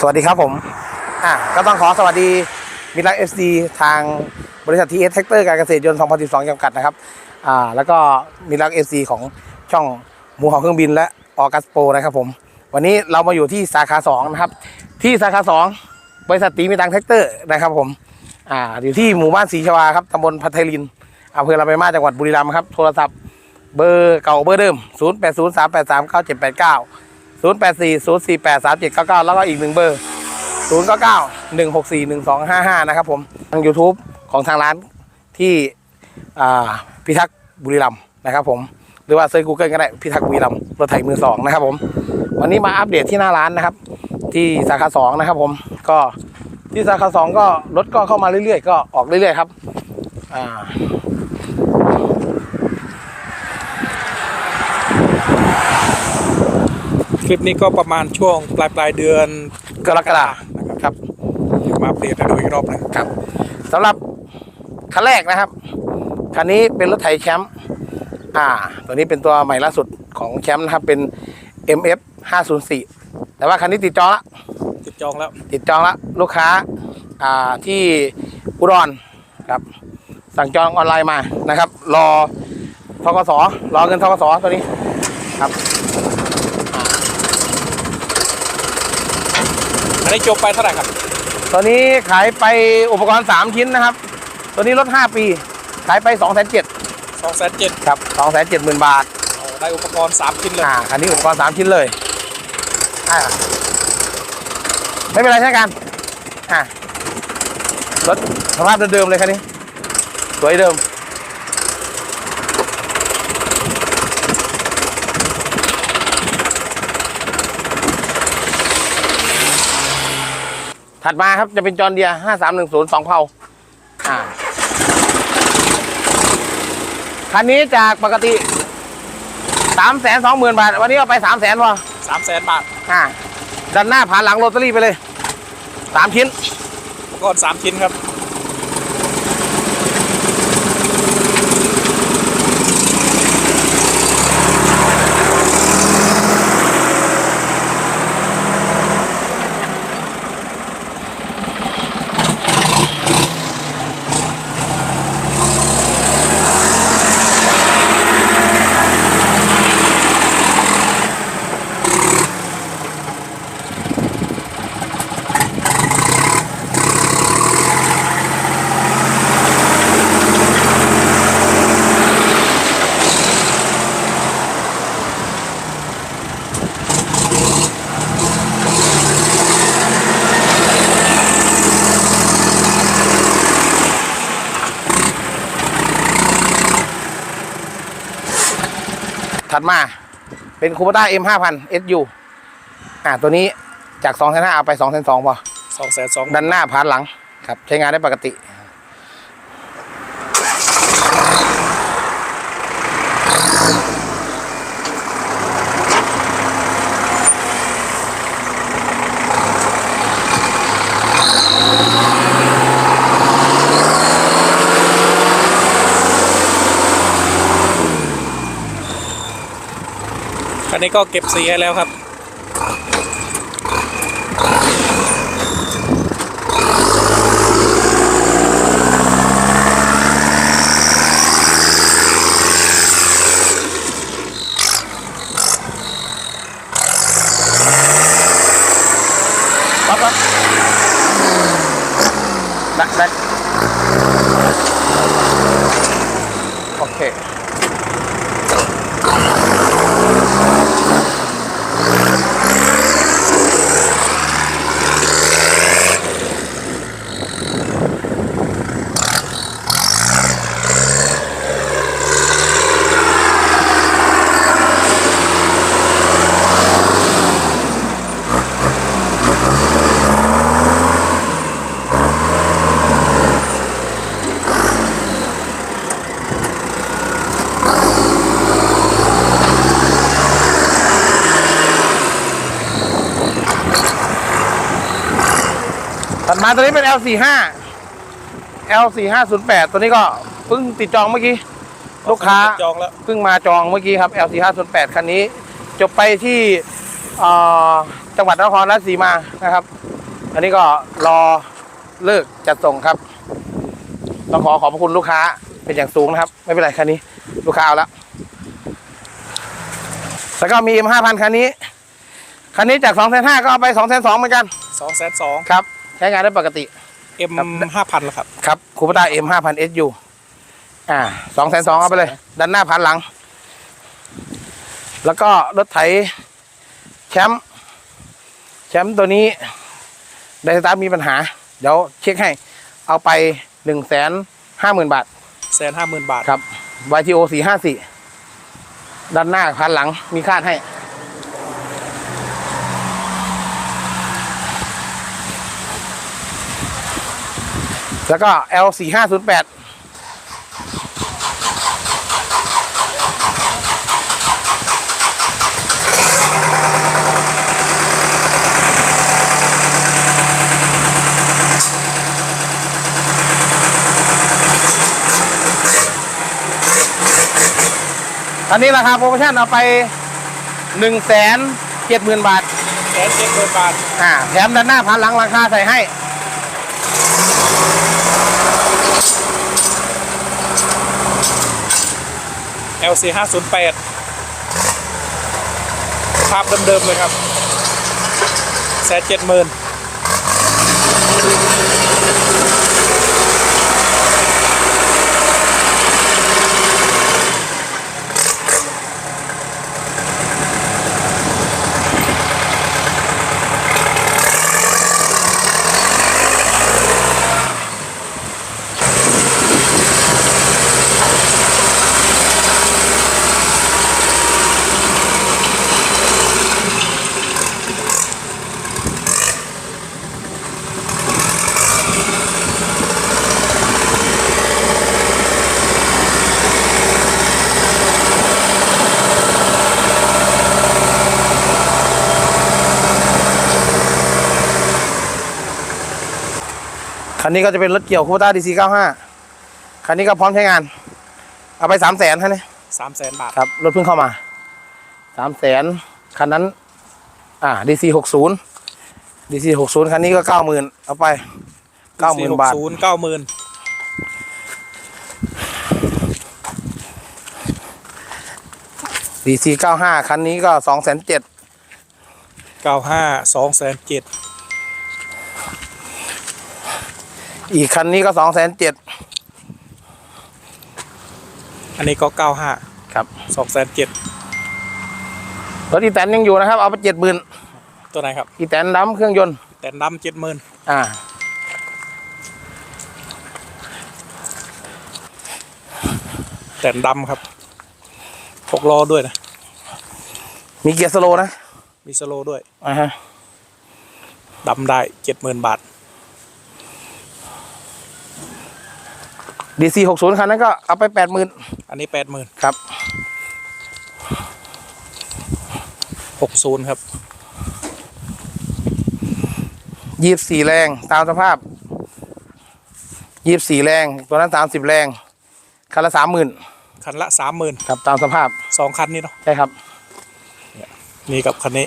สวัสดีครับผมอะก็ต้องขอสวัสดีมิตรเอสดีทางบริษัททีเอสแท็กเตอร์การเกษตรยนต์ 2012จำกัดนะครับอ่าแล้วก็มิตรเอสดีของช่องหมูเห่าเครื่องบินและออกัสโปนะครับผม วันนี้เรามาอยู่ที่สาขา2นะครับ ที่สาขา 2 บริษัทตีมีตังแท็กเตอร์นะครับผมอ่าอยู่ที่หมู่บ้านศรีชวาครับตำบลพัทลินอำเภอลำปางมาจังหวัดบุรีรัมย์ครับ โทรศัพท์เบอร์เก่าเบอร์เดิม 0 084 0 4 8 3 7 9 9 แล้วก็อีกหนึ่งเบอร์ 0 9 9 1 6 4 1 2 5 5 นะครับผมทาง YouTube ของทางร้านที่พิทักษ์บุรีรัมย์นะครับผม หรือว่าเซิร์ช Google ก็ได้พิทักษ์บุรีรัมย์รถไถมือสองนะครับผม วันนี้มาอัปเดตที่หน้าร้านนะครับ ที่สาขาสองนะครับผมก็ที่สาขาสองก็รถก็เข้ามาเรื่อยๆ ก็ออกเรื่อยๆครับอ่า คลิปนี้ก็ประมาณช่วงปลายปลายๆเดือนกรกฎาครับเดี๋ยวมาอัปเดตให้ดูอีกรอบหนึงครับสำหรับคันแรกนะครับ คันนี้เป็นรถไถแชมป์อ่า ตัวนี้เป็นตัวใหม่ล่าสุดของแชมป์นะครับ เป็น MF 504แต่ว่าคันนี้ติดจองละ ติดจองแล้ว ติดจองละลูกค้าอ่าที่อุดรครับ สั่งจองออนไลน์มานะครับ รอทกสรอเงินทกสตัวนี้ครับ นนี้จบไปเท่าไหร่ครับตัวนี้ขายไปอุปกรณ์ 3 ชิ้นนะครับ ตัวนี้ลด5ปี ขายไป2 7 0 0 0 2 7 0 0ครับ2 7 0 0 0 0บาท0ได้อุปกรณ์ 3 ชิ้นเลยอ่าคันนี้อุปกรณ์ 3 ชิ้นเลยอ่าไม่เป็นไรใช่กันอ่ารถสภาพเดิมๆเลยคันนี้ สวยเดิม ถัดมาครับจะเป็นจอร์เดีย5310 2เผาอ่าคันนี้จากปกติสามแสนสองหมื่นบาท วันนี้เอาไปสามแสนพอ3แสนบาทอ่าดันหน้าผ่านหลังโรตารี่ไปเลยสามชิ้นอุปกรณ์3ชิ้นครับ ถัดมาเป็นคูปต้า M ห้าพัน SU อ่าตัวนี้จากสองแสนห้าเอาไปสองแสนสองพอ2แสน2ดันหน้าผ่านหลังครับ ใช้งานได้ปกติ คันนี้ก็เก็บสีให้แล้วครับ ปั๊บปั๊บได้ได้โอเค มาตัวนี้เป็น L45 L4508 ตัวนี้ก็เพิ่งติดจองเมื่อกี้ ลูกค้าติดจองแล้ว เพิ่งมาจองเมื่อกี้ครับ L4508 คันนี้ จบไปที่เอ่อจังหวัดนครราชสีมานะครับ อันนี้ก็รอเลิกจัดส่งครับต้องขอขอบพระคุณลูกค้าเป็นอย่างสูงนะครับ ไม่เป็นไรคันนี้ ลูกค้าเอาแล้วแล้วก็มี M ห้าพันคันนี้ คันนี้จากสองแสนห้าก็เอาไปสองแสนสองเหมือนกัน สองแสนสองครับ ใช้งานได้ปกติเอ็มห้าพันแล้วครับครับคูปต้า M ห้าพัน SU อ่าสองแสนสองเอาไปเลย ด้านหน้าพันหลัง แล้วก็รถไถแชมป์แชมป์ตัวนี้ไดสตาร์ทมีปัญหา เดี๋ยวเช็คให้ เอาไปหนึ่งแสนห้าหมื่นบาทแสนห้าหมื่นบาท ครับ YTO สี่ห้าสี่ด้านหน้าพันหลังมีคาดให้ แล้วก็ L สี่ห้าศูนย์แปดอันนี้ราคาโปรโมชั่นเอาไปหนึ่งแสนเจ็ดหมื่นบาทแสนเจ็ดหมื่นบาท อ่าแถมด้านหน้าพันหลังราคาใส่ให้ LC ห้าศูนย์แปดภาพเดิมๆเลยครับแสนเจ็ดหมื่น คันนี้ก็จะเป็นรถเกี่ยวคูปต้าดีซีเก้าห้าคันนี้ก็พร้อมใช้งาน เอาไปสามแสนคันนี้สามแสนบาท ครับรถเพิ่งเข้ามาสามแสนคันนั้น อ่าดีซีหกศูนย์ดีซีหกศูนย์คันนี้ก็เก้าหมื่นเอาไปเก้าหมื่นบาทศูนย์เก้าหมื่นดีซีเก้าห้าคันนี้ก็สองแสนเจ็ดเก้าห้าสองแสนเจ็ด อีกคันนี้ก็สองแสนเจ็ดอันนี้ก็เก้าห้าครับสองแสนเจ็ดรถอีแตนยังอยู่นะครับ เอาไปเจ็ดหมื่นตัวไหนครับอีแตนดำเครื่องยนต์แต่ดำเจ็ดหมื่นอ่าแต่ดำครับหกล้อด้วยนะ มีเกียร์สโลว์นะ มีสโลว์ด้วยอ่าฮะดำได้เจ็ดหมื่นบาท ดีซีหกศูนย์คันนั้นก็เอาไปแปดหมื่นอันนี้แปดหมื่นครับหกศูนย์ครับยี่สิบสี่แรงตามสภาพยี่สิบสี่แรง ตัวนั้นสามสิบแรง คันละสามหมื่นคันละสามหมื่นครับตามสภาพสองคันนี้เนาะใช่ครับ นี่กับคันนี้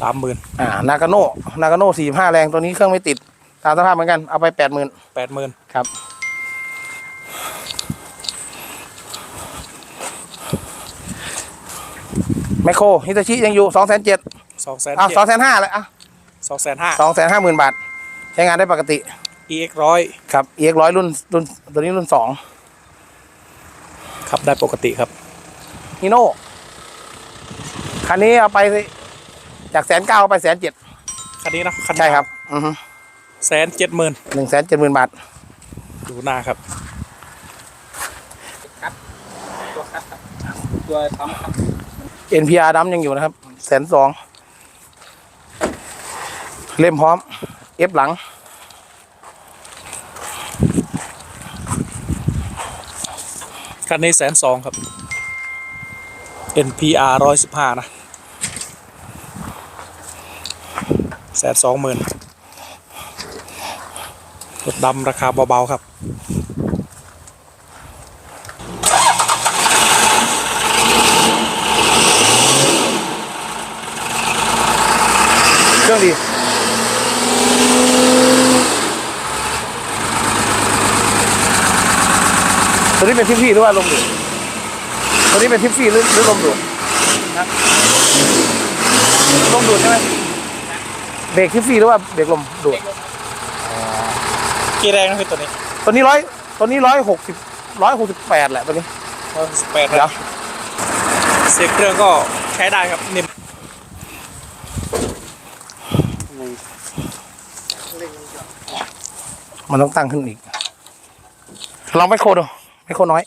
สามหมื่นอ่านากาโน่นากาโน่สี่ห้าแรงตัวนี้เครื่องไม่ติด ตามสภาพเหมือนกันเอาไปแปดหมื่นแปดหมื่นครับ ไมโครฮิตาชิยังอยู่สองแสนเจ็ดสองแสนอะเจ็สองดแสนห้าเลยอะสองแสนห้าสองแสนห้าหมื่นบาท ใช้งานได้ปกติ EX ร้อยครับเอ็กร้อยรุ่นรุ่นตัวนี้รุ่นสองขับได้ปกติครับฮีโน่คันนี้เอาไปสิจากแสนเก้าไปแสนเจ็ดคันนี้เนาะคันใช่ครับอือฮึแสนเจ็ดหมื่นหนึ่งแสนเจ็ดหมื่นบาท ดูหน้าครับตัวทำครับ NPR ดำยังอยู่นะครับแสนสองเล่มพร้อม เอฟหลัง คันนี้แสนสองครับ NPR ร้อยสิบห้านะแสนสองหมื่นรถดำราคาเบา ๆ ครับ รื่องดีตัวนี้เป็นทิฟฟี่หรือว่าลมดูดตัวนี้เป็นทิฟฟี่หรือหรือลมดูดนะลมดูดใช่ไหมเบรกทิฟฟี่หรือว่าเบรกลมดูดกี่แรงนะพี่ตัวนี้ ตัวนี้ร้อยตัวนี้ร้อยหกสิบร้อยหกสิบแปดแหละตัวนี้ร้อยสิบแปดเดี๋ยวเสียงเครื่องก็ใช้ได้ครับนิ่ม มันต้องตั้งขึ้นอีก ลองไม่โคดูไม่โคน้อย